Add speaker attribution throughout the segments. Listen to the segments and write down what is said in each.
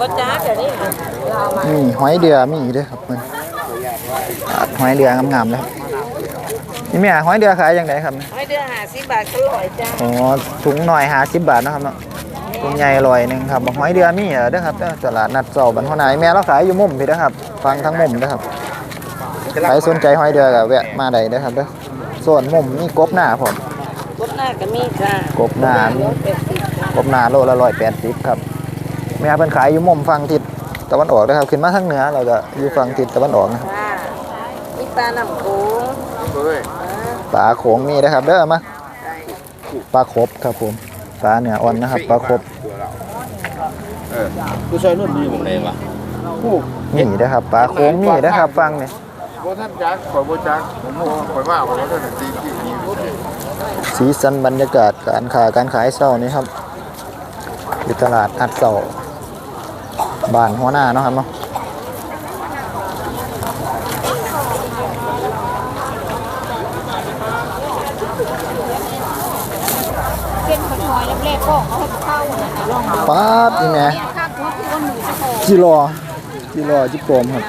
Speaker 1: บ่จ้าเดี๋ยวนี้เรามา
Speaker 2: นี่หอยเดือมีอีกด้วยครับมันอ่าหอยเดืองามๆเลยครับนี่แม่หอยเดือขายยังไงครับ
Speaker 1: ให้เดือนหาสิบบาทก็ร้อยจ้า
Speaker 2: อ๋อถุงหน่อยหาสิบบาทนะครับเนาะถุงใหญ่ลอยหนึ่งครับหอยเดือมีเหรอเด้อครับเด้อตลาดนัดเสาบันหัวหนายแม่เราขายอยู่มุมพี่เด้อครับ ฟังทั้งมุมเด้อครับใครสนใจหอยเดือก็แวะมาได้เด้อครับเด้อส่วนมุมนี่กบหน้าผม
Speaker 1: กบหน้าก็มีจ้าก
Speaker 2: บหน้ามี
Speaker 1: เป็ดสิบจ้า ก
Speaker 2: บหน้าโลละร้อยแปดสิบครับแม่เพิ่นขายอยู่มุมฝั่งทิศตะวันออกนะครับขึ้นมาทางเหนือเราก็อยู่ฝั่งทิศตะวันออกนะครับ
Speaker 1: จ้ามีปลาหนำโขง
Speaker 2: ปลาโขงมีนะครับเด้อมาปลาครบครับผมปลาเนื้ออ่อนนะครับปลาครบ
Speaker 3: ผู้ชายนุ่นมีหมองไหนวะ
Speaker 2: มีนะครับปลาโขงมีนะครับฟังนี่
Speaker 3: บ่ท่านจักข่อยบ่จักผมบ่ข่อยว่าข่อยบ่ท่านตีขี้นี่
Speaker 2: สีสันบรรยากาศการค้าการขายเช้านี้ครับ อยู่ตลาดอัดเสาบ้านหัวหน้าเนาะครับเนาะ
Speaker 4: เป็นขนอยแล้วแรกก็เขาให้เข้านะคะลอง
Speaker 2: ป๊าบนี่แหม่
Speaker 4: ข้าวคือว่าหนูจะโต
Speaker 2: จิรอจิรอจิโกมครับ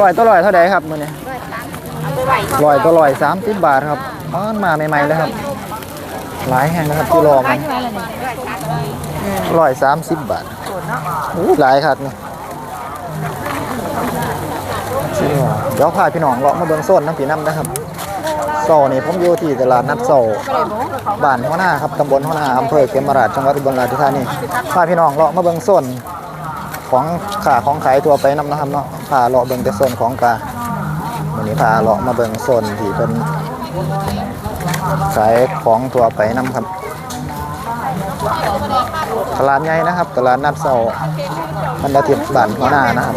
Speaker 2: ร้อยต่อร้อยเท่าไหร่ครับมื้อนี้
Speaker 4: เอาไปไหว
Speaker 2: ร้อยต่อร้อยสามสิบบาทครับอ้อนมาใหม่ๆเลยครับ หลายแห่งนะครับจิรอมัน
Speaker 4: ใช่ไหมล่ะเนี่ย
Speaker 2: ร้อยสามสิบบาทอู้หลายครับนี่จิรอเดี๋ยวพาพี่น้องเลาะมาเบิ่งโซนน้ำปีน้ำนะครับโซนี่ผมอยู่ที่ตลาดนัดโซบ้านหัวหน้าครับตำบลหัวหน้าอำเภอเขมราชจังหวัดอุบลราชธานีพาพี่น้องเลาะมาเบิ่งโซนของขาของขายทั่วไปนํนะครับเนาะพาเลาะเบิ่งแต่โซนของกาวันนี้พาเลาะมาเบิ่งโซนที่เป็นขายของทั่วไปนํครับ ตลาดใหญ่นะครับ ตลาดนัดเสาร์บรรดาทิตย์บ้านหัวหน้านะครับ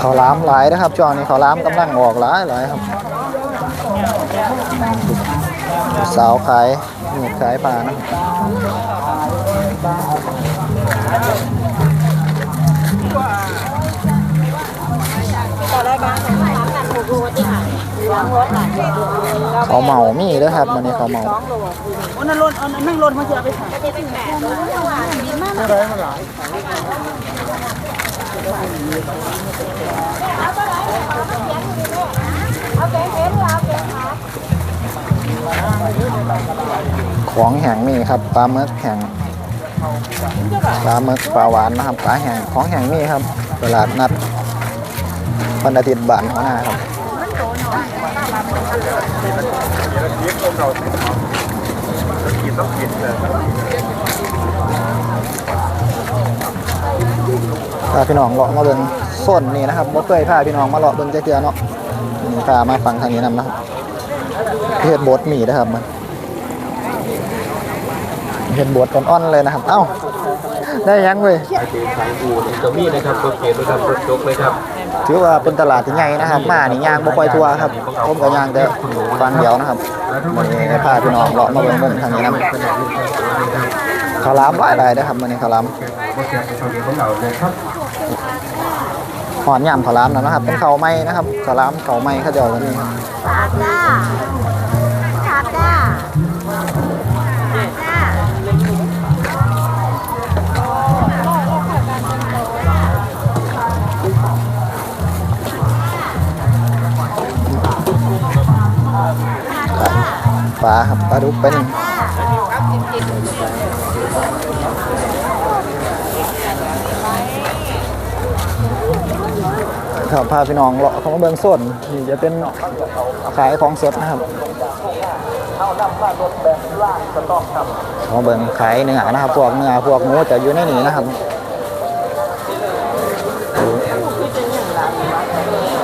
Speaker 2: ข้าวหลามหลายนะครับช่วงนี้ข้าวหลามกำลังออกหลายหลายครับสาวขายหมูขายปลานะ เขาเมามีเด้วยครับวันนี้เขาเมา
Speaker 1: องโล
Speaker 4: อันนั้นล้นอันนั่งรถมาเจอไปถ่าย
Speaker 1: ก็จะเป็นแปดโลาก
Speaker 2: ของแห้งมีครับปลาหมึกแห้งปลาหมึกปลาหวานนะครับปลาแห้งของแห้งมีครับตลาดนัดวันอาทิตย์บ้านหัวหน้าครับ พาพี่น้องเลาะมาเบิ่งส้นนี่นะครับบ่เคยพาพี่น้องมาเลาะเบิ่งจักเทื่อเนาะพามาฟังทางนี้นำนะครับเฮ็ดบสถ์มีนะครับมันเห็นบวชอ่อนๆเลยนะครับ เอ้า ได้ยังเว้ย
Speaker 3: ก็มีนะครับรเก๋งนะครับรถยกเลยครับ
Speaker 2: ถือว่าเป็นตลาดที่ใหญ่นะครับ มานี่ย่างบ่ค่อยทั่วครับผมก็ย่างแต่ฟันเดียวนะครับมันนี้ให้พาพี่น้องเลาะมาเบิ่งมุมทางนี้นะข้าวลามหลายหลายนะครับมันนี้ข้าวลาม
Speaker 3: บ่เสียใน
Speaker 2: หอนย่ำข้าวหลามแล้วนะครับ เป็นเขาไม้นะครับข้าวหลามข้าไม้ข้าเจ้ากันนี่ ลาครับปลาดุกเป็นครับพาพี่น้องเลาะเขามาเบิ่งส่วนนี่จะเป็นขายของสดนะครับเขาเบิ่งขายเนื้อนะครับ พวกเนื้อพวกหมูจะอยู่ในนี้นะครับ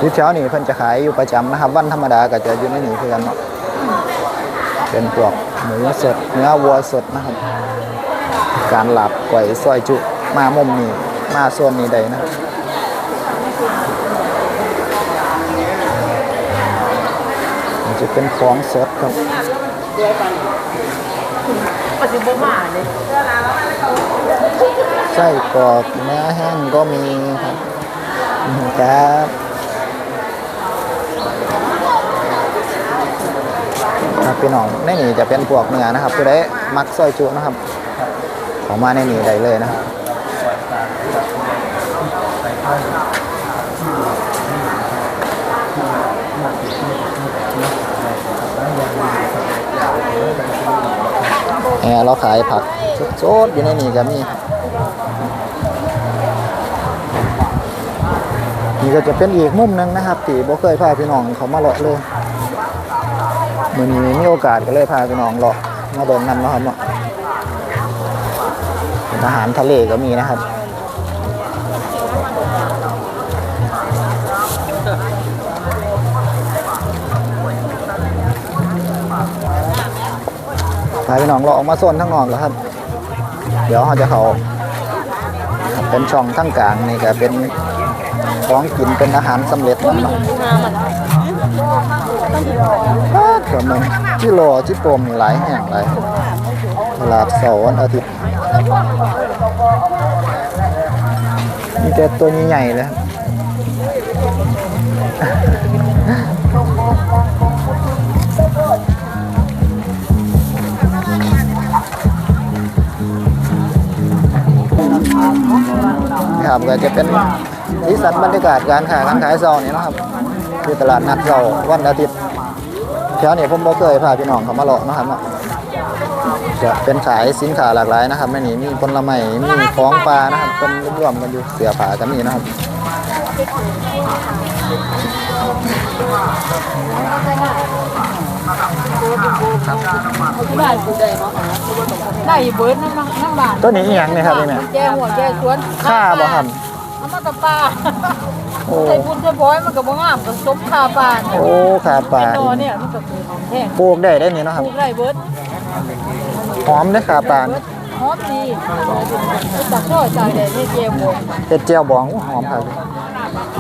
Speaker 2: ที่แถวนี้เพิ่นจะขายอยู่ประจำนะครับ วันธรรมดาก็จะอยู่ในนี้คือนเนาะ เป็นพวกหมูสดเนื้อวัวสดนะครับ การหลับก๋วยซอยจุมามุมนี้มาโซนนี้ได้นะครับมันจะเป็นของสดครับ
Speaker 1: ปัจจุบันมาเลย
Speaker 2: ไส้กรอกเนื้อแห้งก็มีครับครับ ครับพี่น้องในนี่จะเป็นพวกเนื้อนะครับผู้ใดมักซอยจุนะครับ ขอมาในนี้ได้เลยนะครับเราขายผักสดอยู่ในนี้ก็มีนี่ก็จะเป็นอีกมุมหนึงนะครับที่บ่เคยพาพี่น้องเขามาเลาะเลย มือนี้มีโอกาสก็เลยพาพี่น้องเลาะมาเบิ่งนำเนาะครับเนาะอาหารทะเลก็มีนะครับพาพี่น้องเลาะออกมาโซนทั้งนอกแล้วครับ เดี๋ยวเราจะเขาเป็นช่องทั้งกลางนี่ก็เป็นของกินเป็นอาหารสำเร็จนำเนาะอ้าวก็มันที่รอที่ปมหลายแห่งหลายตลาดเสาร์วันอาทิตย์มีแต่ตัวใหญ่ๆเลยครับครับก็จะเป็นสีสันบรรยากาศการขายการขายเสาร์นี่นะครับ ที่ตลาดนัดเสาร์วันอาทิตย์แถวนี้ผมบ่เคยพาพี่น้องเขามาเลาะเนาะครับเนาะจะเป็นขายสินค้าหลากหลายนะครับในนี้มีผลไม้มีของปลานะครับเป็นรวมกันอยู่เสือผาก็มีนะครับ
Speaker 4: ได้กูได้มาได้เบิร์ดน้ำน้ำบาน
Speaker 2: ตัวนี้อีหยังเนี่ยครับนี่แม่
Speaker 4: แจ้หัวแจ้สวน
Speaker 2: ค่าบ่ครับ
Speaker 4: เอามากับปลา
Speaker 2: โอ้
Speaker 4: ใส่บุญใส่บอยมันก็บ่งามกับสมคาปลา
Speaker 2: โอ้ขาปลา
Speaker 4: ไอ้นอเนี่ยมันก็คือของแท้
Speaker 2: ปลูกได้ได้นี่เนาะครับ
Speaker 4: ปลูกได้เบิร์ด
Speaker 2: หอมได้อขาปลา
Speaker 4: เบิร์ดหอมดีตักช่อยจ่ายได้ที่เจียวบว
Speaker 2: เฮ็ดเจียวบองอู้หอมครับ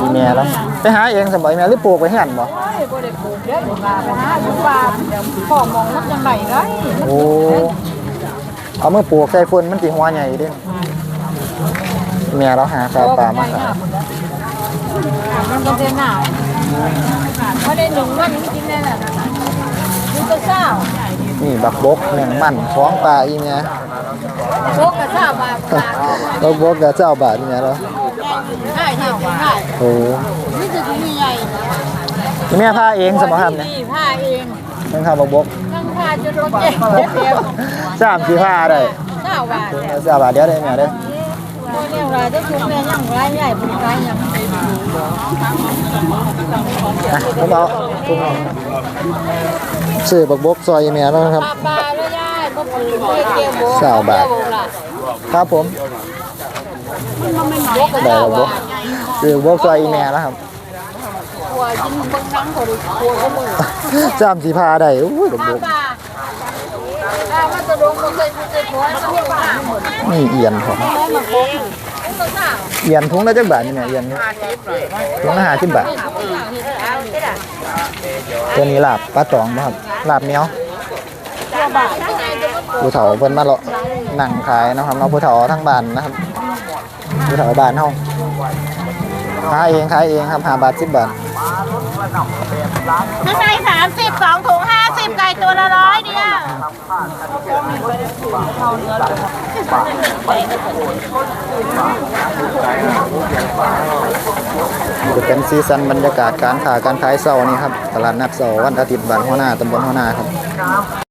Speaker 2: มีแม่แล้วไปหาเองสมัยแม่หรือปลูกไว้เฮือนบ่
Speaker 4: โอ้ยบ่ได้ปลูกเด้อมาไปหาอยู่ป่าเดี๋ยวพ่อมองมันจังไดไง
Speaker 2: โอ้เอามือปลูกใส่ฝุ่นมันสิหัวใหญ่เด้แม่เราหาขาปลามาขาย
Speaker 4: มั นก็จะหนาวพอได้หนึ่งวันกินแน่น่ะมันก็เศร้า
Speaker 2: นี่บักบกแมงมันของปลาอีแม่
Speaker 4: โชกกับเศร้าบาปา
Speaker 2: บักบกก็เจ้าบาทอีแม่เรา
Speaker 4: ได้เท่าได้
Speaker 2: โอ้
Speaker 4: นี่จะมีใหญ่
Speaker 2: อีแม่พาเองสมครับเนี่ย
Speaker 4: นี่ผ้าเอง
Speaker 2: นั่งข้าวบักบก
Speaker 4: นั่งผ้าจะโดนเจ็บเจ็บเดียว
Speaker 2: สามสี่ผ้าได้
Speaker 4: เศร้าบาท
Speaker 2: สามบาทเดียวได้แม่ได้อ
Speaker 4: โอ้ยเนี่ยเราจะชุบเนี่ยยังไรใหญ่เป็นไรยัง
Speaker 2: อะผมเอาผมเอาซื้อบักบกซอยอีแม่แล้วนะครับ
Speaker 4: ปลาปลาด้วย่ายก็ปลูกเลยเกี่ยวโบ
Speaker 2: เศร้าบาท ครับผม
Speaker 4: บกกับ
Speaker 2: ได้
Speaker 4: เศร้
Speaker 2: บักบกซื้อบักบกซอยอีแม่แล้วครับ
Speaker 4: ตัวยิงเบิ้งนังเขาดูตัวเขามือ
Speaker 2: สามสี่ผ้าได้อุ้ยบักบ
Speaker 4: กปลา นี่เอีย
Speaker 2: นของ
Speaker 4: เอี
Speaker 2: ยนถุงละจักบาทนี่แม่เอียนนี่ถุงละห้าสิบบาทตัวนี้ลาบปลาตองบ่ครับลาบเนี้ยวผู้เฒ่าเพิ่นมาเลาะนั่งขายนะครับเนาผู้เฒ่าทั้งบ้านนะครับผู้เฒ่าบ้านเฮาขายเองขายเองครับ5บาท10บาท
Speaker 1: ข้างในสามสิบสองถุงห้าสิบไก่ตัวละร้อยเดียว
Speaker 2: จะเป็นซีซันบรรยากาศการขาการขายเสาร์นี่ครับ ตลาดนัดเสาร์วันอาทิตย์บ้านหัวหน้าตำบลหัวหน้าครับ